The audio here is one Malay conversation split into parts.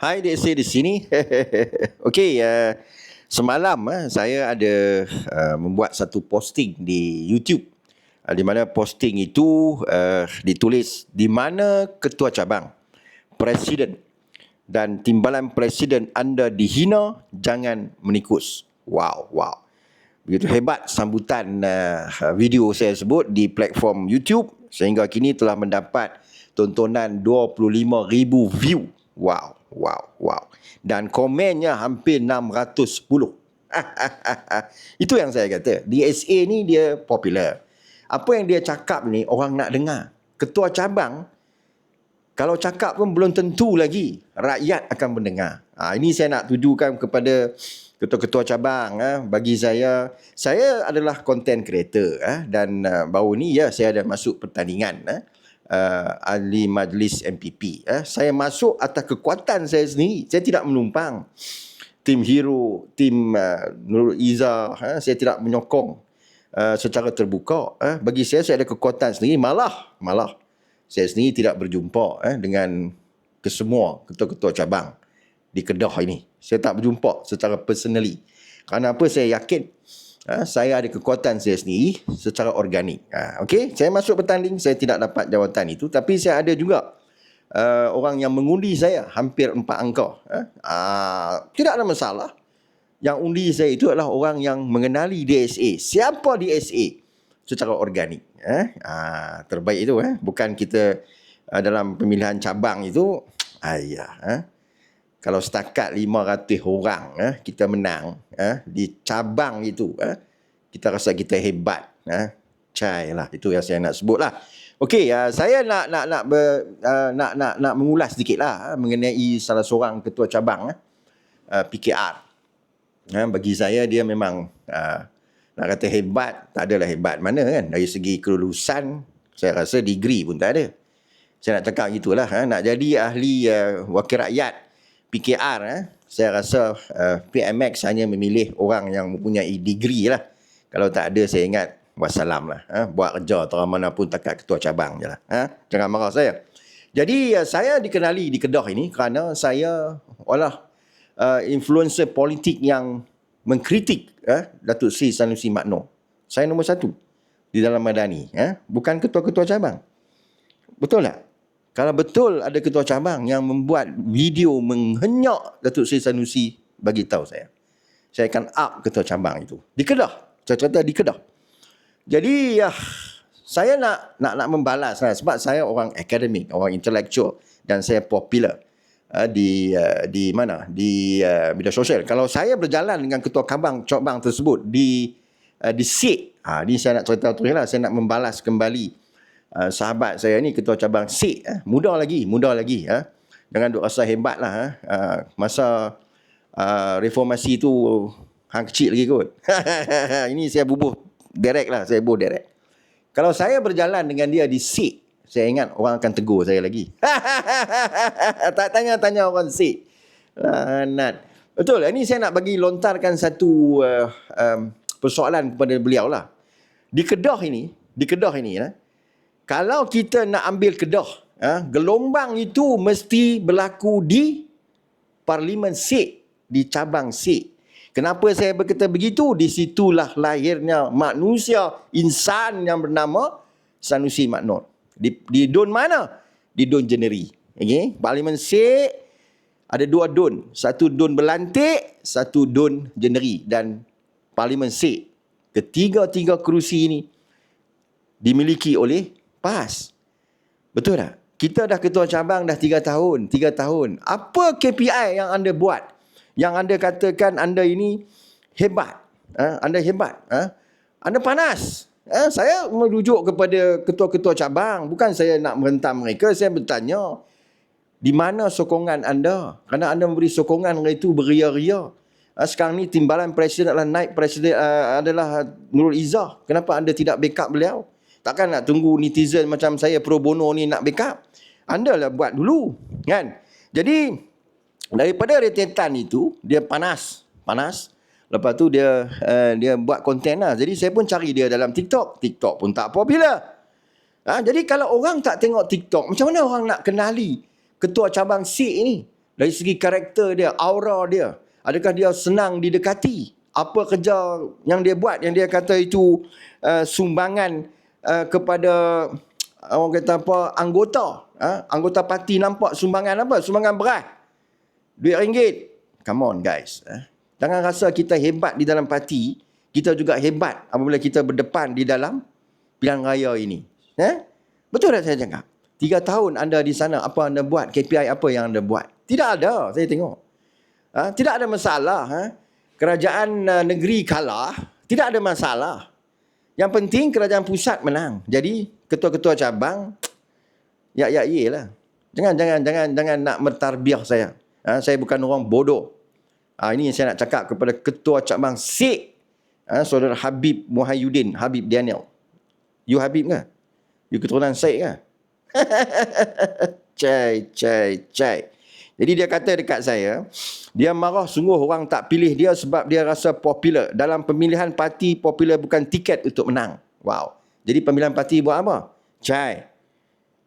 Hai Dek Sir di sini. Okey, uh, semalam uh, saya ada uh, membuat satu posting di YouTube. Uh, di mana posting itu uh, ditulis di mana ketua cabang, presiden dan timbalan presiden anda dihina, jangan menikus. Wow, wow. Begitu hebat sambutan uh, video saya sebut di platform YouTube sehingga kini telah mendapat tontonan 25,000 view. Wow, wow, wow. Dan komennya hampir 610. Itu yang saya kata. DSA ni dia popular. Apa yang dia cakap ni orang nak dengar. Ketua cabang kalau cakap pun belum tentu lagi rakyat akan mendengar. Ha, ini saya nak tujukan kepada ketua-ketua cabang. Ha. Bagi saya, saya adalah content creator. Ha. Dan uh, baru ni ya saya ada masuk pertandingan. Ha uh, ahli majlis MPP. Eh. Saya masuk atas kekuatan saya sendiri. Saya tidak menumpang. Tim Hero, tim uh, Nurul Iza, eh, saya tidak menyokong uh, secara terbuka. Eh. Bagi saya, saya ada kekuatan sendiri. Malah, malah saya sendiri tidak berjumpa eh, dengan kesemua ketua-ketua cabang di Kedah ini. Saya tak berjumpa secara personally. Kerana apa saya yakin ha, saya ada kekuatan saya sendiri secara organik. Ha, okay, saya masuk bertanding, saya tidak dapat jawatan itu. Tapi saya ada juga uh, orang yang mengundi saya hampir empat angka. Ha, tidak ada masalah. Yang undi saya itu adalah orang yang mengenali DSA. Siapa DSA? Secara organik. Ha, terbaik itu. Ha. Bukan kita uh, dalam pemilihan cabang itu. Ayah. Ha kalau setakat 500 orang eh, kita menang eh, di cabang itu eh, kita rasa kita hebat eh. cai lah itu yang saya nak sebut lah Okey, uh, saya nak nak nak ber, uh, nak nak nak mengulas sedikit lah uh, mengenai salah seorang ketua cabang uh, uh, PKR. Uh, bagi saya dia memang uh, nak kata hebat, tak adalah hebat mana kan. Dari segi kelulusan, saya rasa degree pun tak ada. Saya nak cakap gitulah. Uh, nak jadi ahli uh, wakil rakyat, PKR eh, saya rasa uh, PMX hanya memilih orang yang mempunyai degree lah. Kalau tak ada saya ingat wassalam lah. Eh, buat kerja atau mana pun takat ketua cabang je lah. Eh, jangan marah saya. Jadi uh, saya dikenali di Kedah ini kerana saya walah uh, influencer politik yang mengkritik eh, Datuk Sri Sanusi Makno. Saya nombor satu di dalam Madani. Eh, bukan ketua-ketua cabang. Betul tak? Kalau betul ada ketua cabang yang membuat video menghenyak Datuk Seri Sanusi, bagi tahu saya. Saya akan up ketua cabang itu. Di Kedah. Saya kata di Kedah. Jadi, ya, saya nak nak nak membalas lah, sebab saya orang akademik, orang intelektual dan saya popular uh, di uh, di mana? Di uh, media sosial. Kalau saya berjalan dengan ketua cabang cabang tersebut di uh, di SIK, ha, ini saya nak cerita terus lah, saya nak membalas kembali uh, sahabat saya ni ketua cabang SIK eh, muda lagi muda lagi eh. jangan duk rasa hebat lah uh, masa uh, reformasi tu hang kecil lagi kot ini saya bubuh direct lah saya bubuh direct kalau saya berjalan dengan dia di SIK saya ingat orang akan tegur saya lagi tak tanya-tanya orang SIK Lanat. Betul, ini saya nak bagi lontarkan satu uh, um, persoalan kepada beliau lah. Di Kedah ini, di Kedah ini, eh, kalau kita nak ambil kedah, ha, gelombang itu mesti berlaku di Parlimen Sik, di cabang Sik. Kenapa saya berkata begitu? Di situlah lahirnya manusia, insan yang bernama Sanusi Maknor. Di, di Dun mana? Di Dun Jeneri. Okay? Parlimen Sik ada dua Dun. Satu Dun Belantik, satu Dun Jeneri. Dan Parlimen Sik, ketiga-tiga kerusi ini dimiliki oleh PAS. Betul tak? Kita dah ketua cabang dah 3 tahun, 3 tahun. Apa KPI yang anda buat? Yang anda katakan anda ini hebat. Ha? Anda hebat. Ha? Anda panas. Ha? Saya merujuk kepada ketua-ketua cabang. Bukan saya nak merentam mereka. Saya bertanya, di mana sokongan anda? Kerana anda memberi sokongan itu beria-ria. Ha? Sekarang ni timbalan presiden adalah naik presiden uh, adalah Nurul Izzah. Kenapa anda tidak backup beliau? Takkan nak tunggu netizen macam saya pro bono ni nak backup. Anda lah buat dulu. Kan? Jadi, daripada retetan itu, dia panas. Panas. Lepas tu dia uh, dia buat konten lah. Jadi saya pun cari dia dalam TikTok. TikTok pun tak popular. Ha, jadi kalau orang tak tengok TikTok, macam mana orang nak kenali ketua cabang SIK ini? Dari segi karakter dia, aura dia. Adakah dia senang didekati? Apa kerja yang dia buat yang dia kata itu uh, sumbangan uh, kepada uh, orang kata apa anggota. Uh, anggota parti nampak sumbangan apa? Sumbangan beras. Duit ringgit. Come on guys uh. jangan rasa kita hebat di dalam parti kita juga hebat apabila kita berdepan di dalam pilihan raya ini. Eh? betul tak saya cakap? Tiga tahun anda di sana apa anda buat? KPI apa yang anda buat? Tidak ada saya tengok. Ha? tidak ada masalah ha? kerajaan uh, negeri kalah tidak ada masalah yang penting kerajaan pusat menang. Jadi ketua-ketua cabang ya ya ye lah. Jangan jangan jangan jangan nak mertarbiah saya. Ha, saya bukan orang bodoh. Ha, ini yang saya nak cakap kepada ketua cabang Sik. Ha, saudara Habib Muhayyudin, Habib Daniel. You Habib ke? You keturunan Sik ke? cai cai cai. Jadi dia kata dekat saya, dia marah sungguh orang tak pilih dia sebab dia rasa popular. Dalam pemilihan parti, popular bukan tiket untuk menang. Wow. Jadi pemilihan parti buat apa? Cai.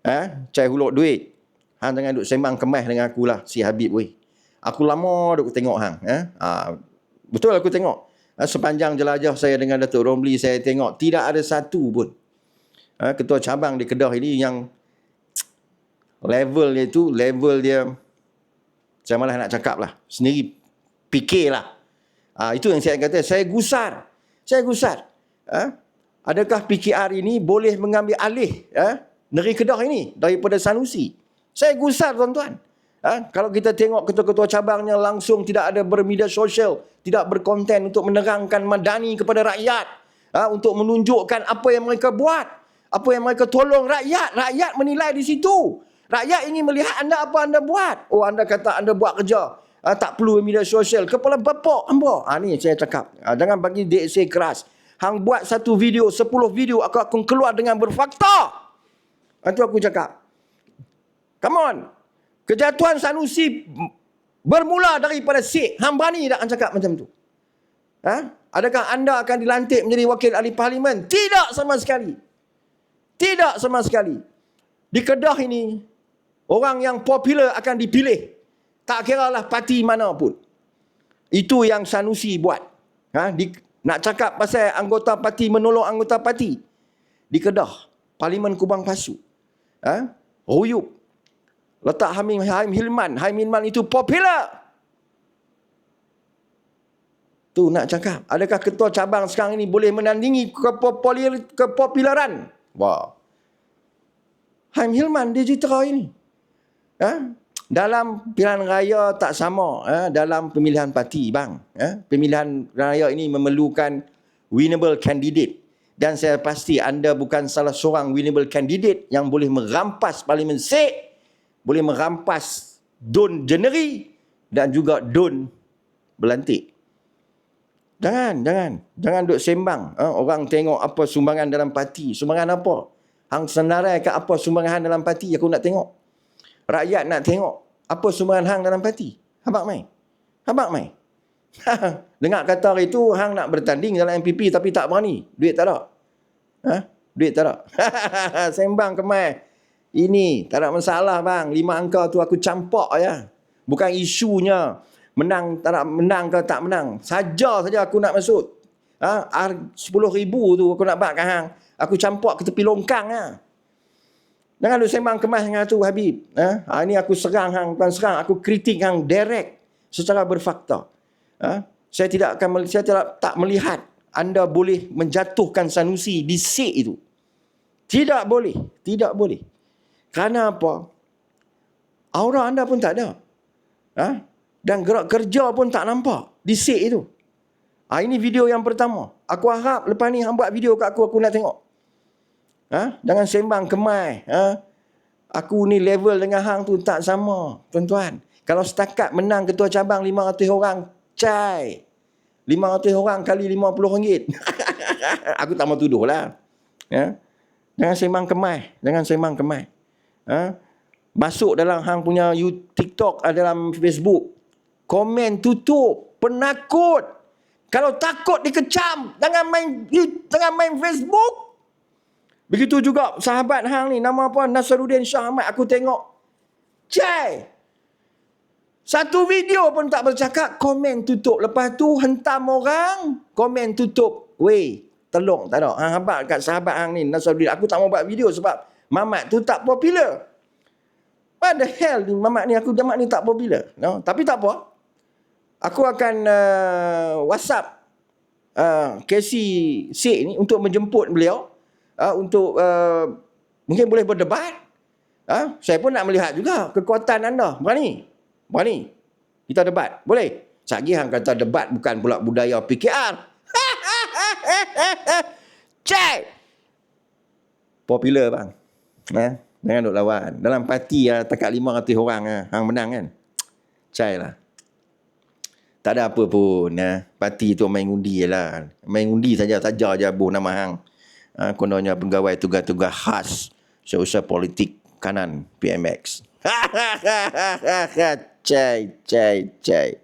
Ha? Cai huluk duit. Hang jangan duduk sembang kemas dengan aku lah, si Habib. Weh. Aku lama duduk tengok hang. Ha? Ha. Betul aku tengok. Ha? Sepanjang jelajah saya dengan Datuk Romli, saya tengok tidak ada satu pun. Ha? Ketua cabang di Kedah ini yang level dia tu, level dia saya malah nak cakap lah. Sendiri fikirlah. Ha, itu yang saya kata. Saya gusar. Saya gusar. Ha? Adakah PKR ini boleh mengambil alih ha? negeri Kedah ini daripada Sanusi? Saya gusar tuan-tuan. Ha? Kalau kita tengok ketua-ketua cabangnya langsung tidak ada bermedia sosial. Tidak berkonten untuk menerangkan madani kepada rakyat. Ha? Untuk menunjukkan apa yang mereka buat. Apa yang mereka tolong rakyat. Rakyat menilai di situ. Rakyat ingin melihat anda apa anda buat. Oh anda kata anda buat kerja. Ha, tak perlu media sosial. Kepala bapak hamba. Ha, ni saya cakap. Ha, jangan bagi DSA keras. Hang buat satu video, sepuluh video aku akan keluar dengan berfakta. Itu aku cakap. Come on. Kejatuhan Sanusi bermula daripada Syed. Hang berani tak cakap macam tu? Ha? Adakah anda akan dilantik menjadi wakil ahli parlimen? Tidak sama sekali. Tidak sama sekali. Di Kedah ini, Orang yang popular akan dipilih. Tak kira lah parti mana pun. Itu yang Sanusi buat. Ha? Di, nak cakap pasal anggota parti menolong anggota parti. Di Kedah. Parlimen Kubang Pasu. Ha? Ruyuk. Letak Hamim Haim Hilman. Haim Hilman itu popular. Tu nak cakap. Adakah ketua cabang sekarang ini boleh menandingi kepopularan? Wah. Haim Hilman dia jitera ini. Ha? Dalam pilihan raya tak sama ha? dalam pemilihan parti bang. Ha? Pemilihan raya ini memerlukan winnable candidate. Dan saya pasti anda bukan salah seorang winnable candidate yang boleh merampas Parlimen Sek, boleh merampas Don Jeneri dan juga Don Belantik. Jangan, jangan. Jangan duk sembang. Ha? Orang tengok apa sumbangan dalam parti. Sumbangan apa? Hang senarai ke apa sumbangan dalam parti aku nak tengok. Rakyat nak tengok apa sumbangan hang dalam parti. Habak mai. Habak mai. Dengar kata hari tu hang nak bertanding dalam MPP tapi tak berani. Duit tak ada. Ha? Duit tak ada. Sembang kemai. Ini tak ada masalah bang. Lima angka tu aku campak ya. Bukan isunya menang tak nak menang ke tak menang. Saja saja aku nak masuk. Ha? 10 ribu tu aku nak bak hang. Aku campak ke tepi longkang ya. Jangan lu sembang kemas dengan tu Habib. Ha? ha? ini aku serang hang, bukan serang, aku kritik hang direct secara berfakta. Ha? Saya tidak akan saya tidak tak melihat anda boleh menjatuhkan Sanusi di seat itu. Tidak boleh, tidak boleh. Kerana apa? Aura anda pun tak ada. Ha? Dan gerak kerja pun tak nampak di seat itu. Ha, ini video yang pertama. Aku harap lepas ni hang buat video kat aku, aku nak tengok. Ha? Jangan sembang kemai. Ha? Aku ni level dengan hang tu tak sama. Tuan-tuan. Kalau setakat menang ketua cabang 500 orang. Cai. 500 orang kali 50 ringgit. aku tak mau tuduh lah. Ha? Jangan sembang kemai. Jangan sembang kemai. Ha? Masuk dalam hang punya TikTok dalam Facebook. Komen tutup. Penakut. Kalau takut dikecam. Jangan main, jangan main Facebook. Begitu juga sahabat hang ni nama apa Nasaruddin Shah Ahmad aku tengok. Cai. Satu video pun tak bercakap, komen tutup. Lepas tu hentam orang, komen tutup. Weh, tolong tak ada. Hang habaq kat sahabat hang ni, Nasruddin. Aku tak mau buat video sebab Mamat tu tak popular. What the hell ni Mamat ni, aku Mamat ni tak popular. No? Tapi tak apa. Aku akan uh, WhatsApp uh, Casey Sik ni untuk menjemput beliau. Uh, untuk uh, mungkin boleh berdebat. Uh, saya pun nak melihat juga kekuatan anda. Berani? Berani? Kita debat? Boleh? Sagi hang kata debat bukan pula budaya PKR. Cek! Popular bang. Eh? Jangan duk lawan. Dalam parti ya, takat 500 orang ya, hang menang kan? Cai lah. Tak ada apa pun. Ya. Parti tu main undi je lah. Main undi saja saja je buh nama hang. Ha, kononnya pegawai tugas-tugas khas seusaha politik kanan PMX. cai, cai, cai.